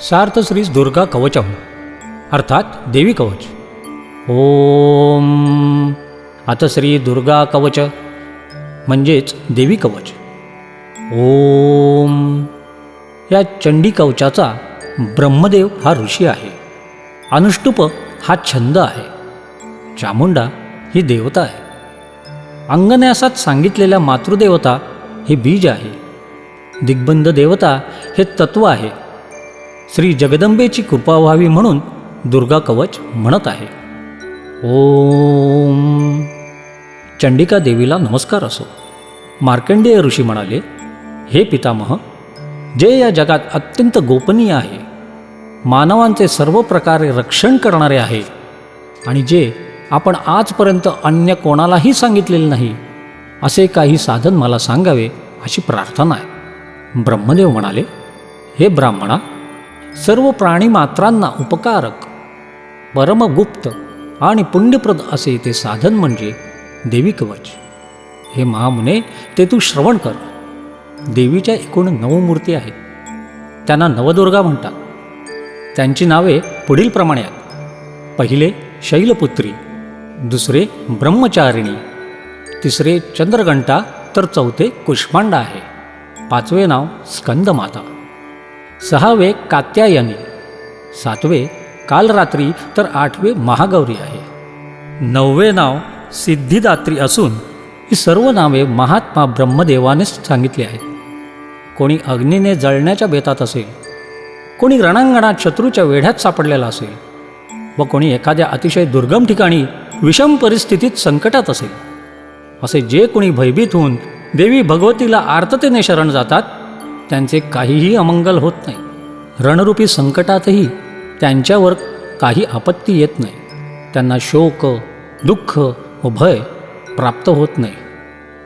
सार्थ श्री दुर्गा कवचम अर्थात देवी कवच. ओम. आता श्री दुर्गा कवच म्हणजेच देवी कवच. ओम. या चंडी कवचाचा ब्रह्मदेव हा ऋषी आहे. अनुष्टुप हा छंद आहे. चामुंडा ही देवता आहे. अंगन्यासात सांगितलेल्या मातृदेवता हे बीज आहे. दिग्बंध देवता हे तत्व आहे. श्री जगदंबेची कृपा व्हावी म्हणून दुर्गा कवच म्हणत आहे. ओम. चंडिका देवीला नमस्कार असो. मार्कंडेय ऋषी म्हणाले हे पितामह जे या जगात अत्यंत गोपनीय आहे मानवांचे सर्व प्रकारे रक्षण करणारे आहे आणि जे आपण आजपर्यंत अन्य कोणालाही सांगितलेले नाही असे काही साधन मला सांगावे अशी प्रार्थना आहे. ब्रह्मदेव म्हणाले हे ब्राह्मणा सर्व प्राणीमात्रांना उपकारक. परमगुप्त आणि पुण्यप्रद असे ते साधन म्हणजे देवी कवच हे महामुने ते तू श्रवण कर. देवीच्या एकूण नऊ मूर्ती आहेत. त्यांना नवदुर्गा म्हणतात. त्यांची नावे पुढीलप्रमाणे आहेत. पहिले शैलपुत्री दुसरे ब्रह्मचारिणी तिसरे चंद्रघंटा तर चौथे कुष्मांडा आहे. पाचवे नाव स्कंदमाता. सहावे कात्यायनी सातवे कालरात्री तर आठवे महागौरी आहे. नववे नाव सिद्धिदात्री असून ही सर्व नावे महात्मा ब्रह्मदेवानेच सांगितली आहेत. कोणी अग्नीने जळण्याच्या बेतात असेल कोणी रणांगणात शत्रूच्या वेढ्यात सापडलेला असेल व कोणी एखाद्या अतिशय दुर्गम ठिकाणी विषम परिस्थितीत संकटात असेल असे जे कोणी भयभीत होऊन देवी भगवतीला आर्ततेने शरण जातात त्यांचे काहीही अमंगल होत नाही. रणरूपी संकटातही त्यांच्यावर काही आपत्ती येत नाही. त्यांना शोक दुःख व भय प्राप्त होत नाही.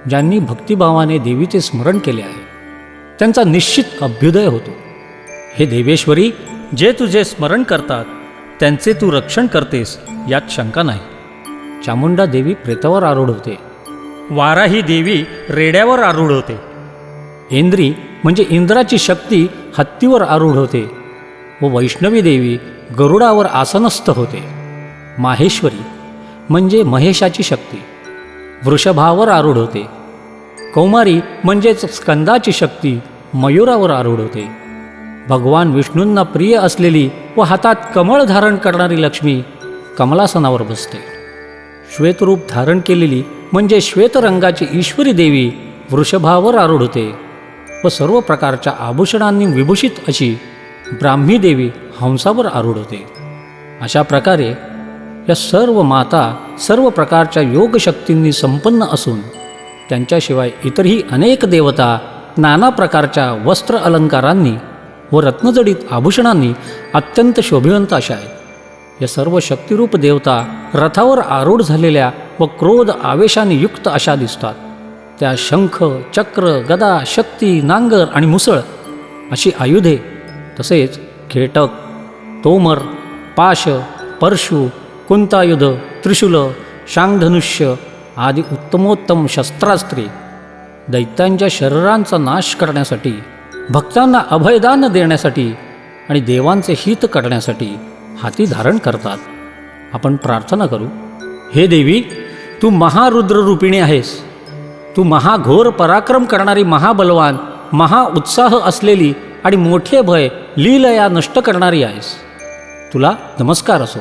ज्यांनी भक्तिभावाने देवीचे स्मरण केले आहे त्यांचा निश्चित अभ्युदय होतो. हे देवेश्वरी जे तुझे स्मरण करतात त्यांचे तू रक्षण करतेस यात शंका नाही. चामुंडा देवी प्रेतावर आरूढ होते. वारा ही देवी रेड्यावर आरूढ होते. इंद्री म्हणजे इंद्राची शक्ती हत्तीवर आरूढ होते व वैष्णवी देवी गरुडावर आसनस्थ होते. माहेश्वरी म्हणजे महेशाची शक्ती. वृषभावर आरूढ होते. कौमारी म्हणजेच स्कंदाची शक्ती मयुरावर आरूढ होते. भगवान विष्णूंना प्रिय असलेली व हातात कमळ धारण करणारी लक्ष्मी कमलासनावर बसते. श्वेतरूप धारण केलेली म्हणजे श्वेतरंगाची ईश्वरी देवी वृषभावर आरूढ होते. व सर्व प्रकारच्या आभूषणांनी विभूषित अशी ब्राह्मी देवी हंसावर आरूढ होते अशा प्रकारे या सर्व माता सर्व प्रकारच्या योगशक्तींनी संपन्न असून त्यांच्याशिवाय इतरही अनेक देवता नाना प्रकारच्या वस्त्र अलंकारांनी व रत्नजडित आभूषणांनी अत्यंत शोभिवंत अशा आहेत. या सर्व शक्तिरूप देवता रथावर आरूढ झालेल्या व क्रोध आवेशाने युक्त अशा दिसतात. त्या शंख चक्र गदा शक्ती नांगर आणि मुसळ अशी आयुधे तसेच खेटक तोमर पाश परशु कुंतायुध त्रिशूल शांगधनुष्य आदी उत्तमोत्तम शस्त्रास्त्रे दैत्यांच्या शरीरांचा नाश करण्यासाठी भक्तांना अभयदान देण्यासाठी आणि देवांचे हित करण्यासाठी हाती धारण करतात. आपण प्रार्थना करू हे देवी तू महारुद्ररूपिणी आहेस. तू महाघोर पराक्रम करणारी महाबलवान महाउत्साह असलेली आणि मोठे भय लीलया नष्ट करणारी आहेस. तुला नमस्कार असो.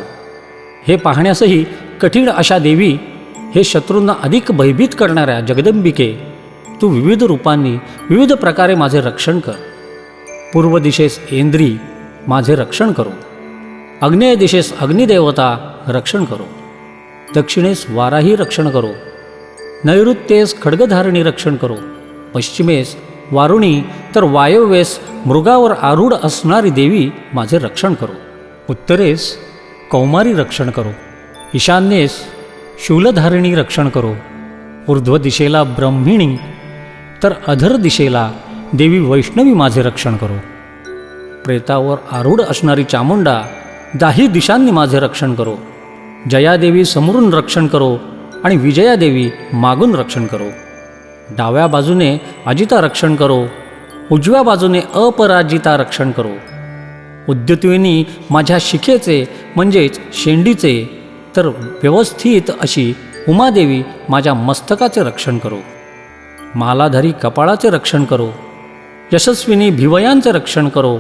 हे पाहण्यासही कठीण अशा देवी हे शत्रूंना अधिक भयभीत करणाऱ्या जगदंबिके तू विविध रूपांनी विविध प्रकारे माझे रक्षण कर. पूर्व दिशेस इंद्री माझे रक्षण करो. अग्नेय दिशेस अग्निदेवता रक्षण करो. दक्षिणेस वाराही रक्षण करो. नैऋत्येस खड्गधारणी रक्षण करो. पश्चिमेस वारुणी तर वायव्येस मृगावर आरूढ असणारी देवी माझे रक्षण करो. उत्तरेस कौमारी रक्षण करो. ईशान्येस शूलधारिणी रक्षण करो. ऊर्ध्व दिशेला ब्रह्मिणी तर अधर दिशेला देवी वैष्णवी माझे रक्षण करो. प्रेतावर आरूढ असणारी चामुंडा दाही दिशांनी माझे रक्षण करो. जयादेवी समोरून रक्षण करो. आणि विजयादेवी मागून रक्षण करो. डाव्या बाजूने अजिता रक्षण करो. उजव्या बाजूने अपराजिता रक्षण करो. उद्युत्विनी माझ्या शिखेचे म्हणजेच शेंडीचे तर व्यवस्थित अशी उमादेवी माझ्या मस्तकाचे रक्षण करो. मालाधारी कपाळाचे रक्षण करो. यशस्विनी भिवयांचे रक्षण करो.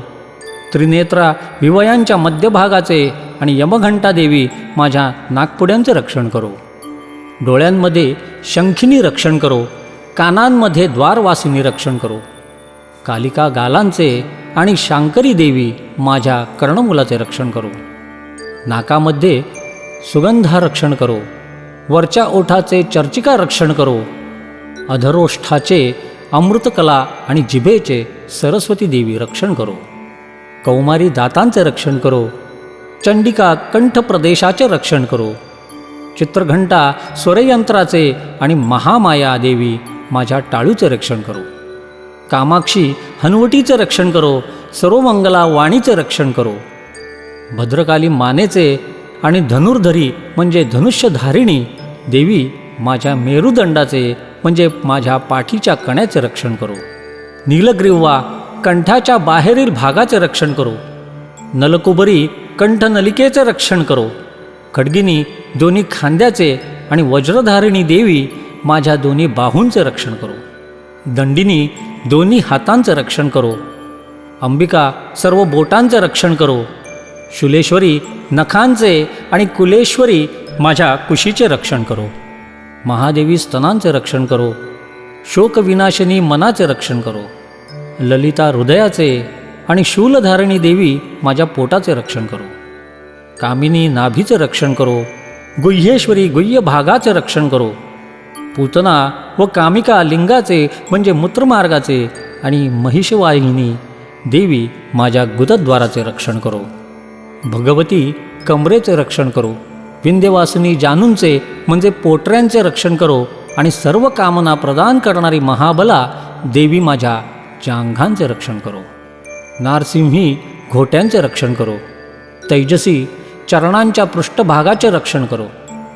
त्रिनेत्रा भिवयांच्या मध्यभागाचे आणि यमघंटा देवी माझ्या नागपुड्यांचे रक्षण करो. डोळ्यांमध्ये शंखिनी रक्षण करो कानांमध्ये द्वारवासिनी रक्षण करो. कालिका गालांचे आणि शांकरी देवी माझ्या कर्णमुलाचे रक्षण करो. नाकामध्ये सुगंधा रक्षण करो वरच्या ओठाचे चर्चिका रक्षण करो अधरोष्ठाचे अमृतकला आणि जिभेचे सरस्वती देवी रक्षण करो. कौमारी दातांचे रक्षण करो चंडिका कंठ प्रदेशाचे रक्षण करो. चित्रघंटा स्वरयंत्राचे आणि महामाया देवी माझ्या टाळूचे रक्षण करो. कामाक्षी हनवटीचं रक्षण करो सर्वमंगला वाणीचे रक्षण करो. भद्रकाली मानेचे आणि धनुर्धरी म्हणजे धनुष्यधारिणी देवी माझ्या मेरुदंडाचे म्हणजे माझ्या पाठीच्या कण्याचे रक्षण करो. नीलग्रीवा कंठाच्या बाहेरील भागाचे रक्षण करो. नलकुबरी कंठनलिकेचे रक्षण करो. खडगिनी दोन्ही खांद्याचे आणि वज्रधारिणी देवी माझ्या दोन्ही बाहूंचे रक्षण करो. दंडिनी दोन्ही हातांचं रक्षण करो. अंबिका सर्व बोटांचं रक्षण करो. शुलेश्वरी नखांचे आणि कुलेश्वरी माझ्या कुशीचे रक्षण करो. महादेवी स्तनांचे रक्षण करो. शोकविनाशिनी मनाचे रक्षण करो. ललिता हृदयाचे आणि शूलधारिणी देवी माझ्या पोटाचे रक्षण करो. कामिनी नाभीचे रक्षण करो. गुह्येश्वरी गुह्य भागाचे रक्षण करो. पूतना व कामिका लिंगाचे म्हणजे मूत्रमार्गाचे आणि महिषवाहिनी देवी माझ्या गुदद्वाराचे रक्षण करो. भगवती कमरेचे रक्षण करो. विंध्यवासिनी जानूंचे म्हणजे पोटऱ्यांचे रक्षण करो आणि सर्व कामना प्रदान करणारी महाबला देवी माझ्या जांघांचे रक्षण करो. नारसिंही घोट्यांचे रक्षण करो. तैजसी चरणांच्या पृष्ठभागाचे रक्षण करो.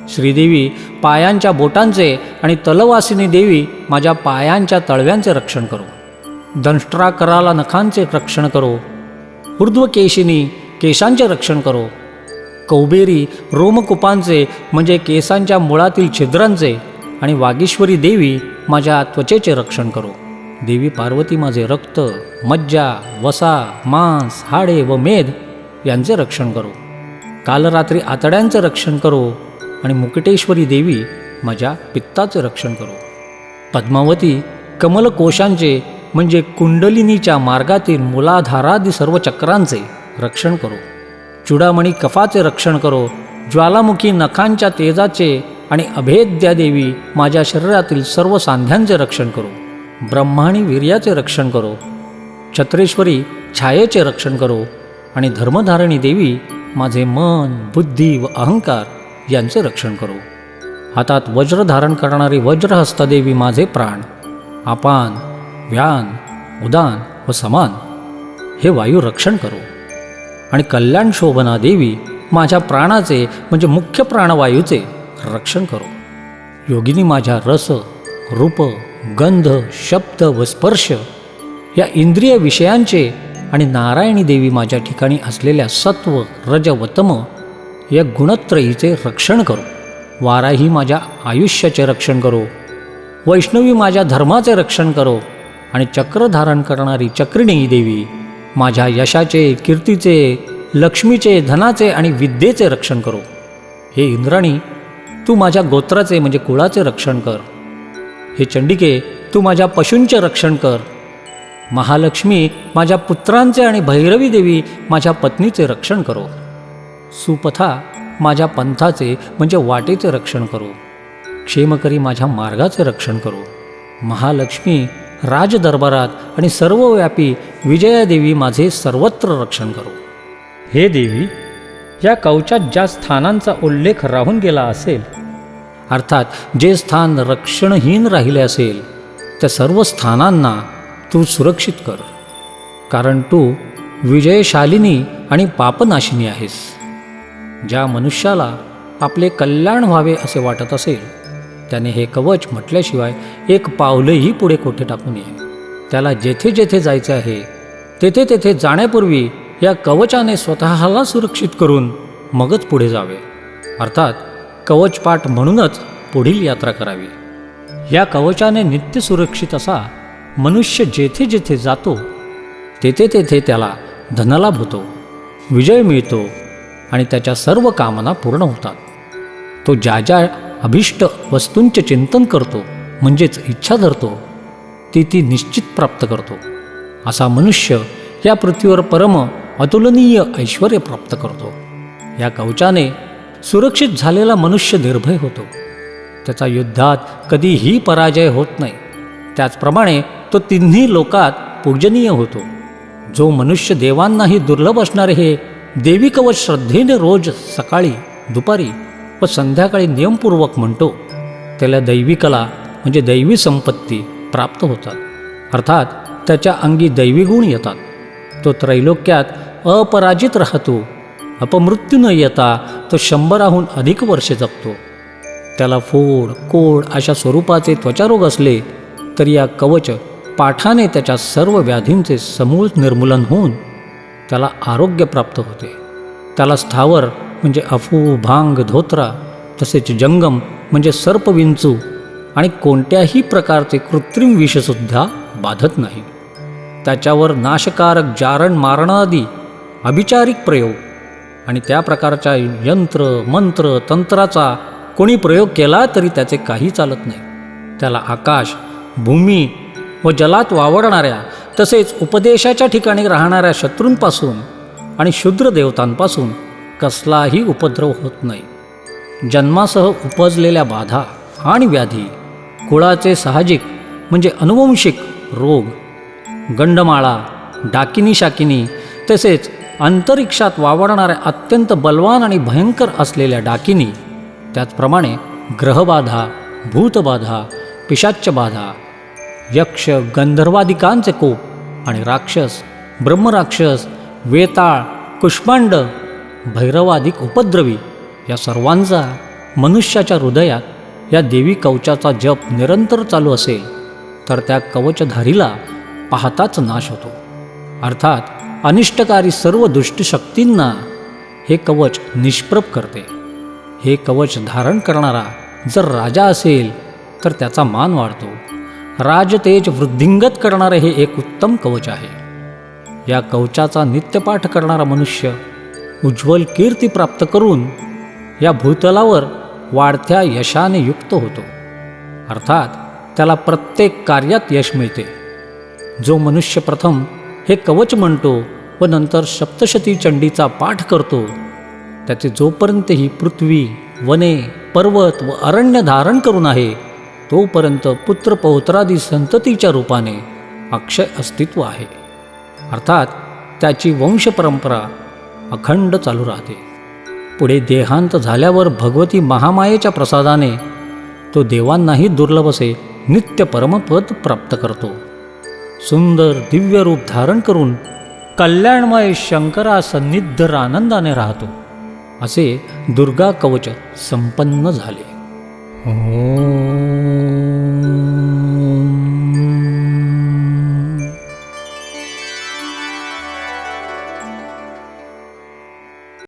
श्रीदेवी पायांच्या बोटांचे आणि तलवासिनी देवी माझ्या पायांच्या तळव्यांचे रक्षण करो. दंष्ट्राकराला नखांचे रक्षण करो. ऊर्ध्वकेशिनी केसांचे रक्षण करो. कौबेरी रोमकुपांचे म्हणजे केसांच्या मुळातील छिद्रांचे आणि वागीश्वरी देवी माझ्या त्वचेचे रक्षण करो. देवी पार्वती माझे रक्त मज्जा वसा मांस हाडे व मेद यांचे रक्षण करो. काल रात्री रक्षण करो आणि मुकुटेश्वरी देवी माझ्या पित्ताचे रक्षण करो. पद्मावती कमलकोशांचे म्हणजे कुंडलिनीच्या मार्गातील मुलाधारादी सर्व चक्रांचे रक्षण करो. चुडामणी कफाचे रक्षण करो ज्वालामुखी नखांच्या तेजाचे आणि अभेद्या देवी माझ्या शरीरातील सर्व सांध्यांचे रक्षण करो. ब्रह्माणी वीर्याचे रक्षण करो. छत्रेश्वरी छायेचे रक्षण करो आणि धर्मधारणी देवी माझे मन बुद्धी व अहंकार यांचे रक्षण करो. हातात वज्र धारण करणारी वज्रहस्तदेवी माझे प्राण. आपान व्यान उदान व समान. हे वायू रक्षण करो. आणि कल्याण शोभना देवी माझ्या प्राणाचे म्हणजे मुख्य प्राणवायूचे रक्षण करो. योगिनी माझ्या रस रूप गंध शब्द व स्पर्श या इंद्रिय विषयांचे आणि नारायणी देवी माझ्या ठिकाणी असलेल्या सत्व रज व तम या गुणत्रयीचे रक्षण करो. वाराही माझ्या आयुष्याचे रक्षण करो. वैष्णवी माझ्या धर्माचे रक्षण करो आणि चक्र धारण करणारी चक्रिणी देवी माझ्या यशाचे कीर्तीचे लक्ष्मीचे धनाचे आणि विद्येचे रक्षण करो. हे इंद्राणी तू माझ्या गोत्राचे म्हणजे कुळाचे रक्षण कर. हे चंडिके तू माझ्या पशूंचे रक्षण कर. महालक्ष्मी माझ्या पुत्रांचे आणि भैरवी देवी माझ्या पत्नीचे रक्षण करो. सुपथा माझ्या पंथाचे म्हणजे वाटेचे रक्षण करो. क्षेमकरी माझ्या मार्गाचे रक्षण करो. महालक्ष्मी राजदरबारात आणि सर्वव्यापी विजयादेवी माझे सर्वत्र रक्षण करो. हे देवी या कवचात ज्या स्थानांचा उल्लेख राहून गेला असेल अर्थात जे स्थान रक्षणहीन राहिले असेल त्या सर्व स्थानांना तू सुरक्षित कर. कारण तू विजयशालिनी आणि पापनाशिनी आहेस. ज्या मनुष्याला आपले कल्याण व्हावे असे वाटत असेल त्याने हे कवच म्हटल्याशिवाय एक पावलंही पुढे कोठे टाकू नये. त्याला जेथे जेथे जायचे आहे तेथे तेथे जाण्यापूर्वी या कवचाने स्वतःला सुरक्षित करून मगच पुढे जावे. अर्थात कवचपाठ म्हणूनच पुढील यात्रा करावी. या कवचाने नित्य सुरक्षित असा मनुष्य जेथे जेथे जातो तेथे तेथे त्याला धनलाभ होतो विजय मिळतो आणि त्याच्या सर्व कामना पूर्ण होतात. तो ज्या ज्या अभिष्ट वस्तूंचे चिंतन करतो म्हणजेच इच्छा धरतो ती ती निश्चित प्राप्त करतो. असा मनुष्य या पृथ्वीवर परम अतुलनीय ऐश्वर प्राप्त करतो. या कवचाने सुरक्षित झालेला मनुष्य निर्भय होतो. त्याचा युद्धात कधीही पराजय होत नाही. त्याचप्रमाणे तो तिन्ही लोकात पूजनीय होतो. जो मनुष्य देवांनाही दुर्लभ असणारे हे देवी कवच श्रद्धेने रोज सकाळी दुपारी व संध्याकाळी नियमपूर्वक म्हणतो त्याला दैवी कला म्हणजे दैवी संपत्ती प्राप्त होतात. अर्थात त्याच्या अंगी दैवी गुण येतात. तो त्रैलोक्यात अपराजित राहतो अपमृत्यू न येता तो शंभराहून अधिक वर्षे जगतो. त्याला फोड कोड अशा स्वरूपाचे त्वचारोग असले तर या कवच पाठाने त्याच्या सर्व व्याधींचे समूळ निर्मूलन होऊन त्याला आरोग्य प्राप्त होते. त्याला स्थावर म्हणजे अफू भांग धोत्रा तसेच जंगम म्हणजे सर्पविंचू आणि कोणत्याही प्रकारचे कृत्रिम विषसुद्धा बाधत नाही. त्याच्यावर नाशकारक जारण मारणादी अभिचारिक प्रयोग आणि त्या प्रकारच्या यंत्र मंत्र तंत्राचा कोणी प्रयोग केला तरी त्याचे काही चालत नाही. त्याला आकाश भूमी व जलात वावरणाऱ्या तसेच उपदेशाच्या ठिकाणी राहणाऱ्या शत्रूंपासून आणि शूद्र देवतांपासून कसलाही उपद्रव होत नाही. जन्मासह उपजलेल्या बाधा आणि व्याधी कुळाचे साहजिक म्हणजे अनुवंशिक रोग गंडमाळा डाकिनी शाकिनी तसेच अंतरिक्षात वावरणाऱ्या अत्यंत बलवान आणि भयंकर असलेल्या डाकिनी त्याचप्रमाणे ग्रहबाधा भूतबाधा पिशाच्यबाधा यक्ष गंधर्वादिकांचे कोप आणि राक्षस ब्रह्मराक्षस वेताळ कुष्मांड भैरवादिक उपद्रवी या सर्वांचा मनुष्याच्या हृदयात या देवी कवचाचा जप निरंतर चालू असेल तर त्या कवचधारीला पाहताच नाश होतो. अर्थात अनिष्टकारी सर्व दुष्टशक्तींना हे कवच निष्प्रभ करते. हे कवच धारण करणारा जर राजा असेल तर त्याचा मान वाढतो. राजतेज वृद्धिंगत करणारे हे एक उत्तम कवच आहे. या कवचाचा नित्यपाठ करणारा मनुष्य उज्ज्वल कीर्ती प्राप्त करून या भूतलावर वाढत्या यशाने युक्त होतो. अर्थात त्याला प्रत्येक कार्यात यश मिळते. जो मनुष्य प्रथम हे कवच म्हणतो व नंतर सप्तशती चंडीचा पाठ करतो त्याचे जोपर्यंत ही पृथ्वी वने पर्वत व अरण्य धारण करून आहे तोपर्यंत पुत्र पौत्रादी संततीच्या रूपाने अक्षय अस्तित्व आहे. अर्थात त्याची वंशपरंपरा अखंड चालू राहते. पुढे देहांत झाल्यावर भगवती महामायेच्या प्रसादाने तो देवांनाही दुर्लभ असे नित्य परमपद प्राप्त करतो. सुंदर दिव्य रूप धारण करून कल्याणमय शंकरा सन्निध आनंदाने राहतो. असे दुर्गा कवच संपन्न झाले. Oh.